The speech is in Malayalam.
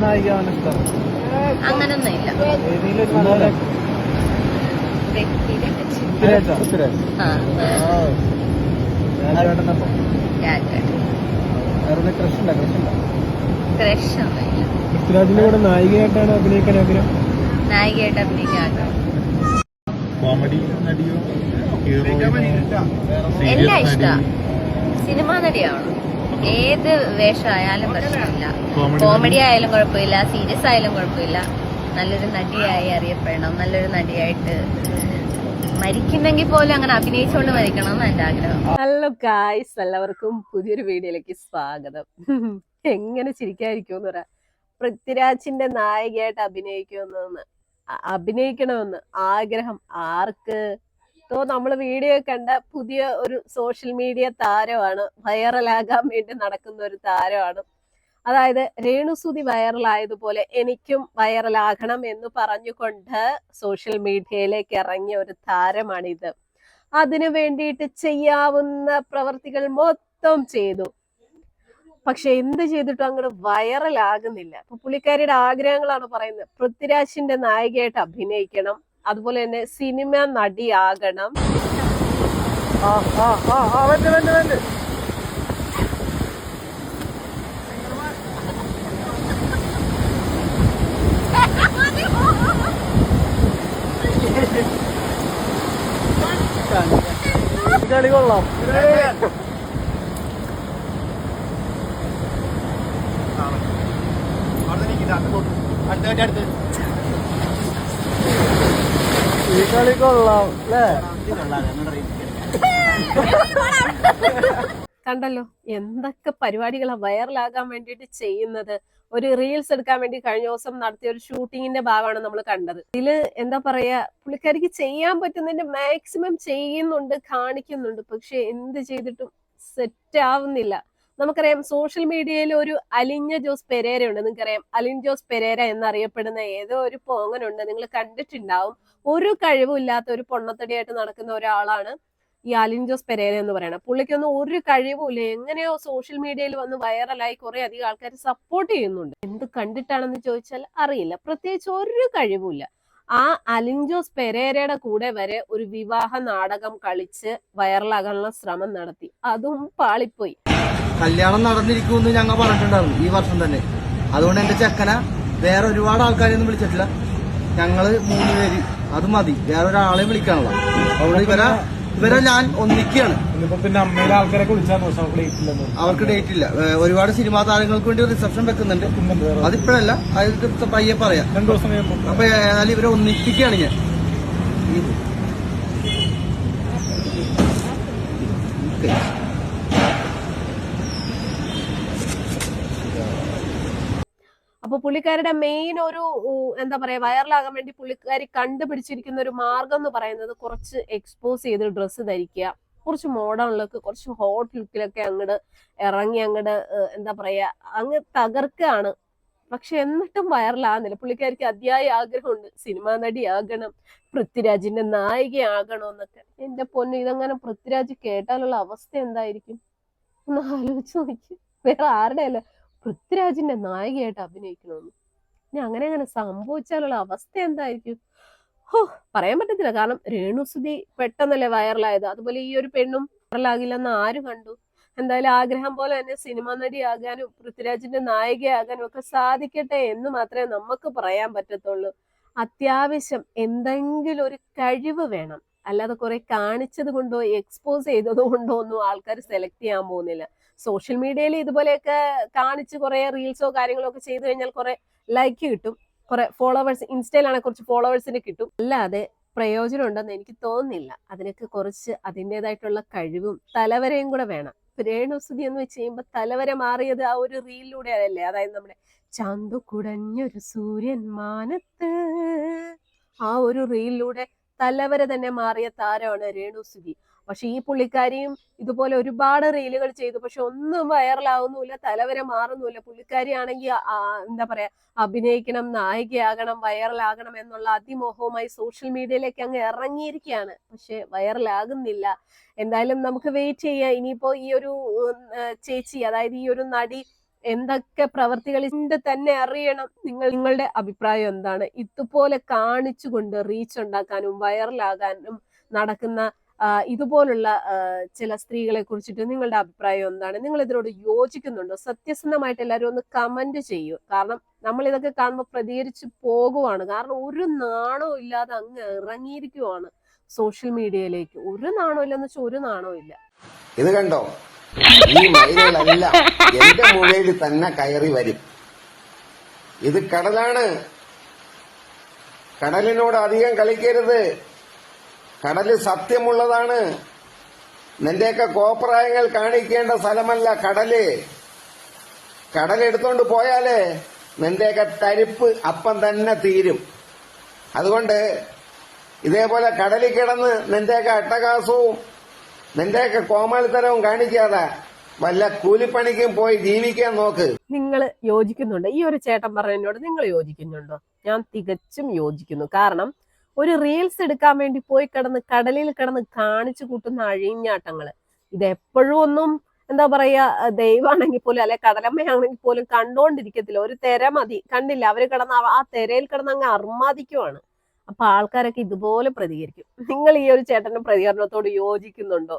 നായികയാണ് ഇഷ്ടം അങ്ങനൊന്നും ഇല്ല പൃഥ്വിരാജിന്റെ കൂടെ നായികയായിട്ടാണ് അഭിനയിക്കാൻ ആഗ്രഹം? നായികയായിട്ട് അഭിനയിക്കാൻ കോമഡി നടിയോ? എല്ലാം ഇഷ്ടമാണ് സിനിമാ നടിയാണ് ഏത് വേഷമായാലും പ്രശ്നമില്ല. കോമഡി ആയാലും കുഴപ്പമില്ല. സീരിയസ് ആയാലും കുഴപ്പമില്ല. നല്ലൊരു നടിയായി അറിയപ്പെടണം. നല്ലൊരു നടിയായിട്ട് മരിക്കുന്നെങ്കിൽ പോലും അങ്ങനെ അഭിനയിച്ചുകൊണ്ട് മരിക്കണം എന്ന് എന്റെ ആഗ്രഹം. ഹലോ ഗായ്സ് എല്ലാവർക്കും പുതിയൊരു വീഡിയോയിലേക്ക് സ്വാഗതം. എങ്ങനെ ചിരിക്കാതിരിക്കുമെന്ന് പറയാം. പൃഥ്വിരാജിന്റെ നായികയായിട്ട് അഭിനയിക്കുമെന്ന് അ- അഭിനയിക്കണമെന്ന് ആഗ്രഹം ആർക്ക് തോ നമ്മൾ വീഡിയോ കണ്ട പുതിയ ഒരു സോഷ്യൽ മീഡിയ താരമാണ് വൈറലാകാൻ വേണ്ടി നടക്കുന്ന ഒരു താരമാണ്. അതായത് രേണുസുതി വൈറലായതുപോലെ എനിക്കും വൈറലാകണം എന്ന് പറഞ്ഞുകൊണ്ട് സോഷ്യൽ മീഡിയയിലേക്ക് ഇറങ്ങിയ ഒരു താരമാണിത്. അതിനു വേണ്ടിയിട്ട് ചെയ്യാവുന്ന പ്രവർത്തികൾ മൊത്തം ചെയ്തു. പക്ഷെ എന്ത് ചെയ്തിട്ടും അങ്ങോട്ട് വൈറലാകുന്നില്ല. അപ്പൊ പുള്ളിക്കാരിയുടെ ആഗ്രഹങ്ങളാണ് പറയുന്നത് പൃഥ്വിരാജിന്റെ നായികയായിട്ട് അഭിനയിക്കണം അതുപോലെ തന്നെ സിനിമ നടിയാകണം. ആ വന്ന് വന്ന് വന്ന് ഈ കളി കൊള്ളാം അല്ലേ കണ്ടല്ലോ എന്തൊക്കെ പരിപാടികളാണ് വൈറലാകാൻ വേണ്ടിയിട്ട് ചെയ്യുന്നത്. ഒരു റീൽസ് എടുക്കാൻ വേണ്ടി കഴിഞ്ഞ ദിവസം നടത്തിയ ഒരു ഷൂട്ടിങ്ങിന്റെ ഭാഗമാണ് നമ്മൾ കണ്ടത്. ഇതിൽ എന്താ പറയാ പുള്ളിക്കാരിക്ക് ചെയ്യാൻ പറ്റുന്നതിന്റെ മാക്സിമം ചെയ്യുന്നുണ്ട് കാണിക്കുന്നുണ്ട്. പക്ഷെ എന്ത് ചെയ്തിട്ടും സെറ്റ് ആവുന്നില്ല. നമുക്കറിയാം സോഷ്യൽ മീഡിയയിൽ ഒരു അലിഞ്ഞ ജോസ് പെരേര ഉണ്ട്. നിങ്ങൾക്കറിയാം അലിൻ ജോസ് പെരേര എന്നറിയപ്പെടുന്ന ഏതോ ഒരു പോങ്ങനുണ്ട്. നിങ്ങൾ കണ്ടിട്ടുണ്ടാവും. ഒരു കഴിവുമില്ലാത്ത ഒരു പൊണ്ണത്തടിയായിട്ട് നടക്കുന്ന ഒരാളാണ് ഈ അലിൻ ജോസ് പെരേര എന്ന് പറയുന്നത്. പുള്ളിക്കൊന്നും ഒരു കഴിവുമില്ല എങ്ങനെയോ സോഷ്യൽ മീഡിയയിൽ വന്ന് വൈറലായി കുറെ അധികം ആൾക്കാർ സപ്പോർട്ട് ചെയ്യുന്നുണ്ട്. എന്ത് കണ്ടിട്ടാണെന്ന് ചോദിച്ചാൽ അറിയില്ല. പ്രത്യേകിച്ച് ഒരു കഴിവുമില്ല ആ അലിൻ ജോസ് പെരേരയുടെ കൂടെ വരെ ഒരു വിവാഹ നാടകം കളിച്ച് വൈറലാകാനുള്ള ശ്രമം നടത്തി. അതും പാളിപ്പോയി. കല്യാണം നടന്നിരിക്കുമെന്ന് ഞങ്ങൾ പറഞ്ഞിട്ടുണ്ടായിരുന്നു ഈ വർഷം തന്നെ. അതുകൊണ്ട് എന്റെ ചെക്കന വേറെ ഒരുപാട് ആൾക്കാരെയൊന്നും വിളിച്ചിട്ടില്ല. ഞങ്ങൾ മൂന്ന് പേര്. അത് മതി. വേറെ ഒരാളെ വിളിക്കാനുള്ള. അതുകൊണ്ട് ഇവരെ ഇവരെ ഞാൻ ഒന്നിക്കുകയാണ്. അവർക്ക് ഡേറ്റ് ഇല്ല ഒരുപാട് സിനിമാ താരങ്ങൾക്ക് വേണ്ടി റിസപ്ഷൻ വെക്കുന്നുണ്ട്. അതിപ്പോഴല്ല. അത് പയ്യെ പറയാം. രണ്ടു ദിവസം കഴിയുമ്പോ. അപ്പൊ ഏതായാലും ഇവരെ ഒന്നിപ്പിക്കുകയാണ് ഞാൻ. ഇത്. അപ്പൊ പുള്ളിക്കാരുടെ മെയിൻ ഒരു എന്താ പറയാ വൈറലാകാൻ വേണ്ടി പുള്ളിക്കാരി കണ്ടുപിടിച്ചിരിക്കുന്ന ഒരു മാർഗം എന്ന് പറയുന്നത് കുറച്ച് എക്സ്പോസ് ചെയ്ത് ഡ്രസ്സ് ധരിക്കുക. കുറച്ച് മോഡേൺ ലുക്ക് കുറച്ച് ഹോട്ട് ലുക്കിലൊക്കെ അങ്ങോട്ട് ഇറങ്ങി അങ്ങോട്ട് എന്താ പറയാ അങ്ങ് തകർക്കാണ്. പക്ഷെ എന്നിട്ടും വൈറലാകുന്നില്ല പുള്ളിക്കാരിക്ക് അതിയായ ആഗ്രഹമുണ്ട്. സിനിമാ നടിയാകണം പൃഥ്വിരാജിന്റെ നായികയാകണം എന്നൊക്കെ എന്റെ പൊന്നു ഇതങ്ങനെ പൃഥ്വിരാജ് കേട്ടാലുള്ള അവസ്ഥ എന്തായിരിക്കും? ഒന്ന് ആലോചിച്ച് നോക്കി. വേറെ ആരുടെ അല്ല പൃഥ്വിരാജിന്റെ നായികയായിട്ട് അഭിനയിക്കണമെന്ന്. ഇനി അങ്ങനെ അങ്ങനെ സംഭവിച്ചാലുള്ള അവസ്ഥ എന്തായിരിക്കും? ഹോ പറയാൻ പറ്റത്തില്ല. കാരണം രേണുസുതി പെട്ടെന്നല്ലേ വൈറലായത്. അതുപോലെ ഈ ഒരു പെണ്ണും വൈറലാകില്ലെന്ന് ആര് കണ്ടു? എന്തായാലും ആഗ്രഹം പോലെ തന്നെ സിനിമ നടിയാകാനും പൃഥ്വിരാജിന്റെ നായികയാകാനും ഒക്കെ സാധിക്കട്ടെ എന്ന് മാത്രമേ നമുക്ക് പറയാൻ പറ്റത്തുള്ളൂ. അത്യാവശ്യം എന്തെങ്കിലും ഒരു കഴിവ് വേണം. അല്ലാതെ കുറെ കാണിച്ചത് കൊണ്ടോ എക്സ്പോസ് ചെയ്തത് കൊണ്ടോ ഒന്നും ആൾക്കാർ സെലക്ട് ചെയ്യാൻ പോകുന്നില്ല. സോഷ്യൽ മീഡിയയിൽ ഇതുപോലെയൊക്കെ കാണിച്ച് കുറെ റീൽസോ കാര്യങ്ങളോ ഒക്കെ ചെയ്തു കഴിഞ്ഞാൽ കുറെ ലൈക്ക് കിട്ടും. കുറെ ഫോളോവേഴ്സ് ഇൻസ്റ്റയിലാണെ കുറച്ച് ഫോളോവേഴ്സിന് കിട്ടും. അല്ലാതെ പ്രയോജനം ഉണ്ടെന്ന് എനിക്ക് തോന്നുന്നില്ല. അതിനൊക്കെ കുറച്ച് അതിന്റെതായിട്ടുള്ള കഴിവും തലവരയും കൂടെ വേണം. രേണുസുതി എന്ന് വെച്ച് കഴിയുമ്പോൾ തലവര മാറിയത് ആ ഒരു റീലിലൂടെ അല്ലേ? അതായത് നമ്മുടെ ചന്തു കുടഞ്ഞൊരു സൂര്യൻ മാനത്ത്. ആ ഒരു റീലിലൂടെ തലവര തന്നെ മാറിയ താരമാണ് രേണുസുതി പക്ഷെ ഈ പുള്ളിക്കാരിയും ഇതുപോലെ ഒരുപാട് റീലുകൾ ചെയ്തു. പക്ഷെ ഒന്നും വൈറലാവുന്നുമില്ല തലവരെ മാറുന്നുമില്ല. പുള്ളിക്കാരിയാണെങ്കിൽ എന്താ പറയാ അഭിനയിക്കണം നായികയാകണം വൈറലാകണം എന്നുള്ള അതിമോഹവുമായി സോഷ്യൽ മീഡിയയിലേക്ക് അങ്ങ് ഇറങ്ങിയിരിക്കുകയാണ്. പക്ഷെ വൈറലാകുന്നില്ല. എന്തായാലും നമുക്ക് വെയിറ്റ് ചെയ്യാം. ഇനിയിപ്പോ ഈ ഒരു ചേച്ചി അതായത് ഈ ഒരു നടി എന്തൊക്കെ പ്രവർത്തികളിന്റെ തന്നെ അറിയണം. നിങ്ങൾ നിങ്ങളുടെ അഭിപ്രായം എന്താണ്? ഇതുപോലെ കാണിച്ചുകൊണ്ട് റീച്ച് ഉണ്ടാക്കാനും വൈറലാകാനും നടക്കുന്ന ഇതുപോലുള്ള ചില സ്ത്രീകളെ കുറിച്ചിട്ട് നിങ്ങളുടെ അഭിപ്രായം എന്താണ്? നിങ്ങൾ ഇതിനോട് യോജിക്കുന്നുണ്ടോ? സത്യസന്ധമായിട്ട് എല്ലാവരും ഒന്ന് കമന്റ് ചെയ്യൂ. കാരണം നമ്മൾ ഇതൊക്കെ കാണുമ്പോൾ പ്രതികരിച്ച് പോകുവാണ്. കാരണം ഒരു നാണവും ഇല്ലാതെ അങ്ങ് ഇറങ്ങിയിരിക്കുവാണ് സോഷ്യൽ മീഡിയയിലേക്ക്. ഒരു നാണവും ഇല്ലെന്ന് വെച്ചാൽ ഒരു നാണവും ഇല്ല. ഇത് കണ്ടോ? ഈ എന്റെ മുഴയിൽ തന്നെ കയറി വരും. ഇത് കടലാണ്. കടലിനോട് അധികം കളിക്കരുത്. കടൽ സത്യമുള്ളതാണ്. നിന്റെയൊക്കെ കോപ്രായങ്ങൾ കാണിക്കേണ്ട സ്ഥലമല്ല കടൽ. കടലെടുത്തോണ്ട് പോയാലേ നിന്റെയൊക്കെ തരിപ്പ് അപ്പം തന്നെ തീരും. അതുകൊണ്ട് ഇതേപോലെ കടലിൽ കിടന്ന് നിന്റെയൊക്കെ അട്ടകാസവും നിന്റെയൊക്കെ കോമാളിത്തരവും കാണിക്കാതെ വല്ല കൂലിപ്പണിക്കും പോയി ജീവിക്കാൻ നോക്ക്. നിങ്ങൾ യോജിക്കുന്നുണ്ടോ? ഈ ഒരു ചേട്ടൻ പറഞ്ഞതിനോട് നിങ്ങൾ യോജിക്കുന്നുണ്ടോ? ഞാൻ തികച്ചും യോജിക്കുന്നു. കാരണം ഒരു റീൽസ് എടുക്കാൻ വേണ്ടി പോയി കിടന്ന് കടലിൽ കിടന്ന് കാണിച്ചു കൂട്ടുന്ന അഴിഞ്ഞാട്ടങ്ങൾ. ഇത് എപ്പോഴും ഒന്നും എന്താ പറയാ ദൈവമാണെങ്കിൽ പോലും അല്ലെ കടലമ്മയാണെങ്കിൽ പോലും കണ്ടോണ്ടിരിക്കത്തില്ല. ഒരു തെര മതി. കണ്ടില്ല? അവർ കിടന്ന് ആ തെരയിൽ കിടന്ന് അങ്ങ് അർമാദിക്കുവാണ്. അപ്പൊ ആൾക്കാരൊക്കെ ഇതുപോലെ പ്രതികരിക്കും. നിങ്ങൾ ഈ ഒരു ചേട്ടന്റെ പ്രതികരണത്തോട് യോജിക്കുന്നുണ്ടോ?